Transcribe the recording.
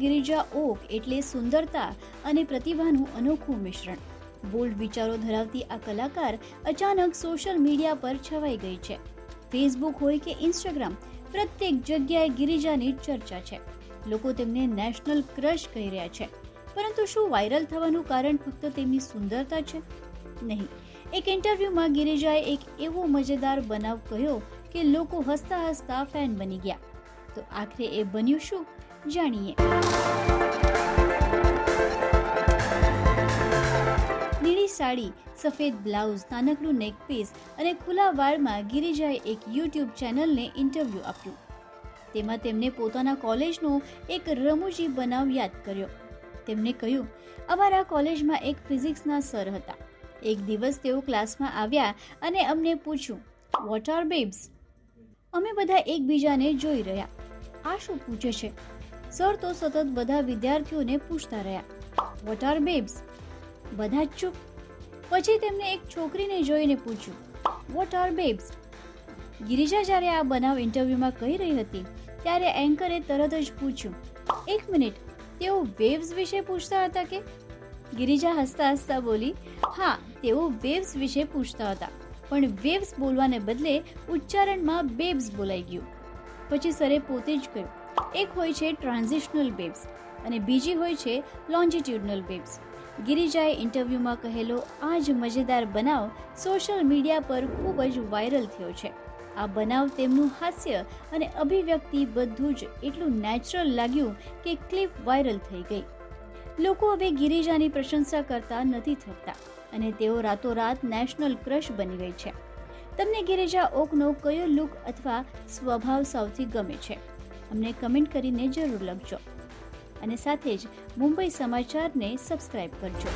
Girija okay એટલે સુંદરતા અને પ્રતિભાનું અનોખું મિશ્રણ. બોલ્ડ વિચારો ધરાવતી આ કલાકાર અચાનક સોશિયલ મીડિયા પર છવાઈ ગઈ છે. ફેસબુક હોય કે ઇન્સ્ટાગ્રામ પ્રત્યેક જગ્યાએ ગિરિજાની ચર્ચા છે. લોકો તેમને નેશનલ ક્રશ કહી રહ્યા છે. પરંતુ શું વાયરલ થવાનું કારણ ફક્ત તેમની સુંદરતા છે? નહીં. એક ઇન્ટરવ્યૂમાં ગિરિજાએ એક એવો મજેદાર બનાવ કહ્યો કે લોકો હસતા હસતા ફેન બની ગયા. તો આખરે એ બન્યું શું? જાણીએ. નીળી સાડી, સફેદ બ્લાઉઝ, નાનકડું નેક પીસ અને ખુલ્લા વાળમાં ગિરિજાએ એક યુટ્યુબ ચેનલને ઇન્ટરવ્યૂ આપ્યું. તેમાં તેમને પોતાના કોલેજનો એક રમૂજી બનાવ યાદ કર્યો. તેમણે કહ્યું, અમારા કોલેજમાં એક ફિઝિક્સના સર હતા. એક દિવસ તેઓ ક્લાસમાં આવ્યા અને અમને પૂછ્યું વોટ આર બેબ્સ અમે બધા એકબીજાને જોઈ રહ્યા. આ શું પૂછે છે? સર તો સતત બધા વિદ્યાર્થીઓને પૂછતા રહ્યા. વોટ આર બેબ્સ બધા જ ચૂપ. પછી તેમને એક છોકરીને જોઈને પૂછ્યું વોટ આર બેબ્સ ગિરિજા જ્યારે આ બનાવ ઇન્ટરવ્યૂમાં કહી રહી હતી, ત્યારે એન્કરે તરત જ પૂછ્યું, એક મિનિટ, તેઓ વેવ્સ વિશે પૂછતા હતા કે? ગિરિજા હસતા હસતા બોલી, હા, તેઓ વેવ્સ વિશે પૂછતા હતા, પણ વેવ્સ બોલવાને બદલે ઉચ્ચારણમાં બેબ્સ બોલાઈ ગયું. પછી સરે પોતે જ કહ્યું એક હોય છે ટ્રાન્ઝિશનલ બેબ્સ અને બીજી હોય છે લોન્જિટ્યુડનલ બેબ્સ. ગિરિજાએ ઇન્ટરવ્યૂમાં કહેલો, આ જ મજેદાર બનાવ સોશિયલ મીડિયા પર ખૂબ જ વાયરલ થયો છે. આ બનાવ તેમનું હાસ્ય અને અભિવ્યક્તિ બધું જ એટલું નેચરલ લાગ્યું કે ક્લિપ વાયરલ થઈ ગઈ. લોકો હવે ગિરિજાની પ્રશંસા કરતા નથી થકતા અને તેઓ રાતોરાત નેશનલ ક્રશ બની ગઈ છે. તમને ગિરિજા ઓકનો કયો લુક અથવા સ્વભાવ સૌથી ગમે છે? અમને કમેન્ટ કરીને જરૂર લખજો. અને સાથે જ મુંબઈ સમાચારને સબસ્ક્રાઇબ કરજો.